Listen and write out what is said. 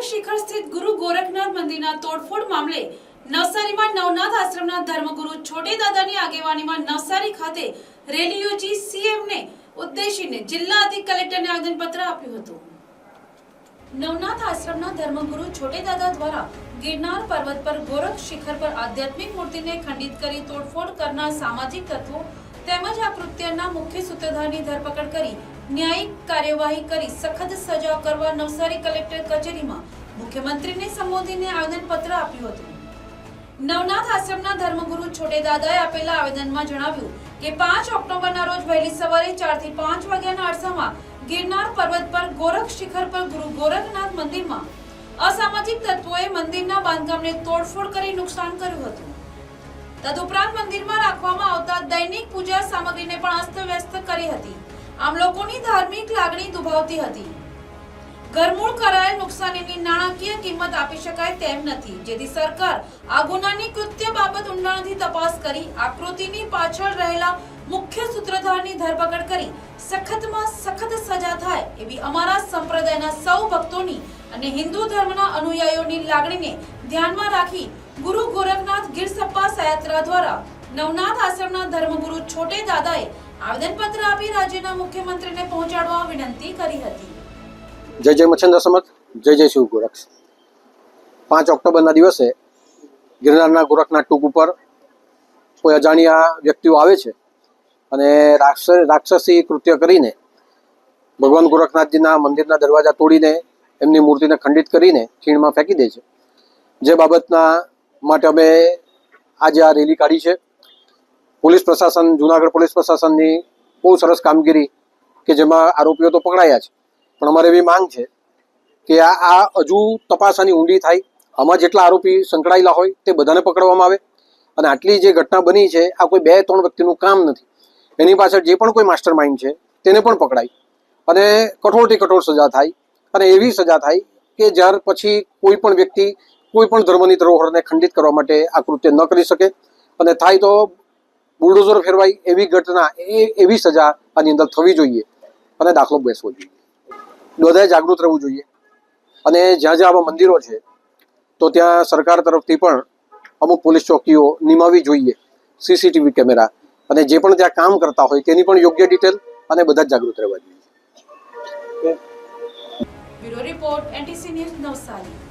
ગોરખ શિખર સ્થિત ગુરુ ગોરખનાથ મંદિરના તોડફોડ મામલે નવસારીમાં નવનાથ આશ્રમના ધર્મગુરુ છોટે દાદાની આગેવાનીમાં નવસારી ખાતે રેલી યોજી સીએમને ઉદ્દેશીને જિલ્લા અધિક કલેક્ટરને આવેદનપત્ર આપ્યું હતું. નવનાથ આશ્રમના ધર્મગુરુ છોટે દાદા દ્વારા ગિરનાર પર્વત પર ગોરખ શિખર પર આધ્યાત્મિક મૂર્તિને ખંડિત કરી તોડફોડ કરનાર સામાજિક તત્વો તેમજ આ કૃત્યના મુખ્ય સૂત્રધારની ધરપકડ કરી ન્યાયિક કાર્યવાહી કરી સખત સજા કરવા નવસારી કલેક્ટર કચેરીમાં મુખ્યમંત્રીને સંબોધીને આવેદનપત્ર આપ્યું હતું. નવનાથ આશ્રમના ધર્મગુરુ છોટેદાદાએ આપેલા આવેદનમાં જણાવ્યું કે પાંચ ઓક્ટોબરના રોજ વહેલી સવારે ચારથી પાંચ વાગ્યાના અરસામાં ગિરનાર પર્વત પર ગોરખ શિખર પર ગુરુ ગોરખનાથ મંદિરમાં અસામાજિક તત્વોએ મંદિરના બાંધકામને તોડફોડ કરી નુકસાન કર્યું હતું. તદુપરાંત મંદિરમાં રાખવામાં આવતા દૈનિક પૂજા સામગ્રીને પણ અસ્તવ્યસ્ત કરી હતી. આમ લોકોની ધાર્મિક લાગણી દુભાવતી હતી. ઘરમૂળ કરાયેલ નુકસાનીની નાણાકીય કિંમત આપી શકાય તેમ નથી. જેથી સરકાર આ ગુનાની કૃત્ય બાબત ઊંડાણથી તપાસ કરી, આકૃતિની પાછળ રહેલા મુખ્ય સૂત્રધારની ધરપકડ કરી, સખતમાં સખત સજા થાય એવી અમારા સંપ્રદાયના સૌ ભક્તોની અને હિન્દુ ધર્મના અનુયાયીઓની લાગણીને ધ્યાનમાં રાખી ગુરુ ગોરખનાથ ગીર સપ્પા સયાત્રા દ્વારા નવનાથ આશ્રમના ધર્મગુરુ છોટે દાદાએ આવેદનપત્ર આપી રાજ્યના મુખ્યમંત્રીને પહોંચાડવા વિનંતી કરી હતી. જય જય મચ્છંદ સમત જય જય શિવ ગોરક્ષ. પાંચ ઓક્ટોબરના દિવસે ગિરનારના ગોરખનાથ ટૂંક ઉપર કોઈ અજાણ્યા વ્યક્તિઓ આવે છે અને રાક્ષસ, રાક્ષસી કૃત્ય કરીને ભગવાન ગોરખનાથજીના મંદિરના દરવાજા તોડીને એમની મૂર્તિને ખંડિત કરીને ખીણમાં ફેંકી દે છે. જે બાબતના માટે અમે આજે આ રેલી કાઢી છે. પોલીસ પ્રશાસન, જુનાગઢ પોલીસ પ્રશાસનની બહુ સરસ કામગીરી કે જેમાં આરોપીઓ તો પકડાયા છે પણ અમારે એવી માંગ છે કે આ આ હજુ તપાસ આની ઊંડી થાય. આમાં જેટલા આરોપી સંકળાયેલા હોય તે બધાને પકડવામાં આવે. અને આટલી જે ઘટના બની છે, આ કોઈ બે ત્રણ વ્યક્તિનું કામ નથી. એની પાછળ જે પણ કોઈ માસ્ટર માઇન્ડ છે, તેને પણ પકડાય. અને કઠોરથી કઠોર સજા થાય. અને એવી સજા થાય કે જ્યાર પછી કોઈ પણ વ્યક્તિ કોઈ પણ ધર્મની ધરોહરને ખંડિત કરવા માટે આ કૃત્ય ન કરી શકે. અને થાય તો બુલડોઝર ફેરવાય એવી ઘટના એવી સજા આની અંદર થવી જોઈએ અને દાખલો બેસવો જોઈએ. બધાએ જાગૃત રહેવું જોઈએ. અને જ્યાં જ્યાં આવા મંદિરો છે, તો ત્યાં સરકાર તરફથી પણ અમુક પોલીસ ચોકીઓ નિમાવી જોઈએ, સીસીટીવી કેમેરા અને જે પણ ત્યાં કામ કરતા હોય તેની પણ યોગ્ય ડિટેલ અને બધા જ જાગૃત રહેવા જોઈએ. Report, NTC news Navsari.